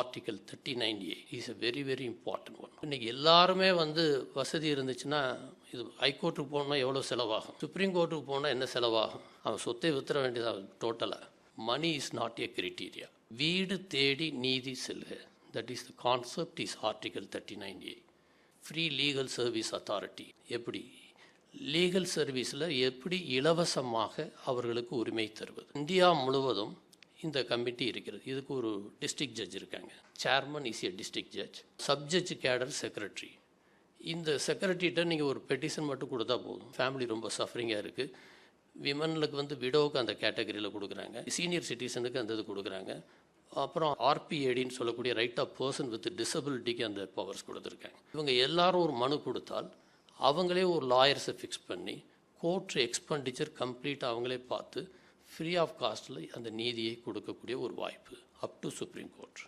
Article thirty nine A is a very very important one இன்னைக்கு எல்லாருமே வந்து வசதி இருந்துச்சுன்னா இது ஹைகோர்ட்டுக்கு போனால் எவ்வளோ செலவாகும்? சுப்ரீம் கோர்ட்டுக்கு போனால் என்ன செலவாகும்? அவன் சொத்தை வித்துற வேண்டியதாக டோட்டலாக money is not a criteria வீடு தேடி நீதி செல்க. That is the concept is article thirty nine A free legal service authority எப்படி லீகல் சர்வீஸில் எப்படி இலவசமாக அவர்களுக்கு உரிமை தருவது? இந்தியா முழுவதும் இந்த கமிட்டி இருக்கிறது. இதுக்கு ஒரு டிஸ்ட்ரிக்ட் ஜட்ஜ் இருக்காங்க. Chairman is a district judge sub judge cadre secretary இந்த செக்ரட்டரிகிட்ட நீங்கள் ஒரு பெட்டிஷன் மட்டும் கொடுத்தா போதும். ஃபேமிலி ரொம்ப சஃபரிங்காக இருக்குது விமனுக்கு வந்து விடோவுக்கு அந்த கேட்டகரியில் கொடுக்குறாங்க. சீனியர் சிட்டிசனுக்கு அந்த இது கொடுக்குறாங்க. அப்புறம் ஆர்பிஏடின்னு சொல்லக்கூடிய ரைட் ஆஃப் பர்சன் வித் டிசபிலிட்டிக்கு அந்த பவர்ஸ் கொடுத்துருக்காங்க. இவங்க எல்லாரும் ஒரு மனு கொடுத்தால் அவங்களே ஒரு லாயர்ஸை ஃபிக்ஸ் பண்ணி கோர்ட் எக்ஸ்பெண்டிச்சர் கம்ப்ளீட் அவங்களே பார்த்து ஃப்ரீ ஆஃப் காஸ்ட்டில் அந்த நீதியை கொடுக்கக்கூடிய ஒரு வாய்ப்பு. Up to supreme court